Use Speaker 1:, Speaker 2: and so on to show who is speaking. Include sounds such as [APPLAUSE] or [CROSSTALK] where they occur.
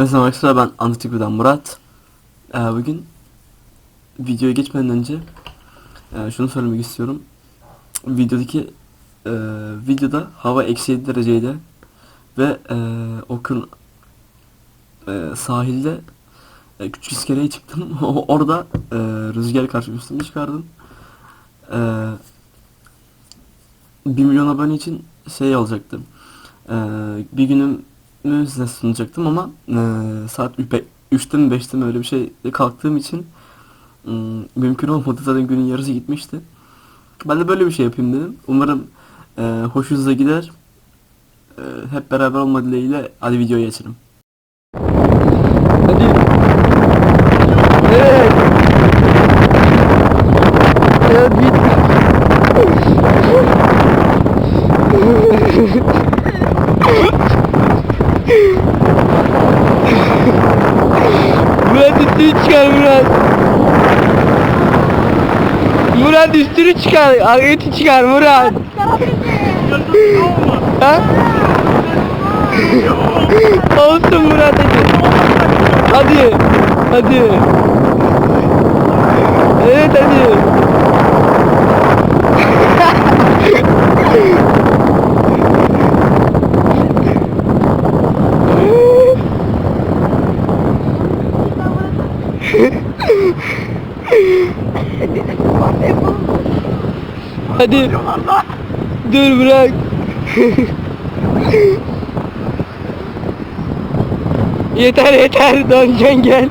Speaker 1: Merhaba arkadaşlar ben Antitikvi'den Murat. Ee, bugün videoya geçmeden önce e, şunu söylemek istiyorum. Videodaki e, videoda hava eksi 7 dereceydi ve e, Okun e, sahilde e, küçük iskeleye çıktım. [LAUGHS] Orada e, rüzgar karşı üstümü çıkardım. E, 1 milyon abone için şey olacaktı. E, bir günüm size sunacaktım ama e, saat 3'te mi 5'te mi öyle bir şey kalktığım için e, mümkün olmadı zaten günün yarısı gitmişti. Ben de böyle bir şey yapayım dedim. Umarım e, hoşunuza gider. E, hep beraber olma dileğiyle hadi videoya geçelim.
Speaker 2: Hadi. Evet. Evet [LAUGHS] bit. Murat üstünü çıkar Murat. Murat üstünü çıkar. Ageti çıkar Murat. ha? Olsun Murat hadi. Hadi. Hadi. Evet hadi. Hadi. Dur bırak. yeter yeter döneceksin gel.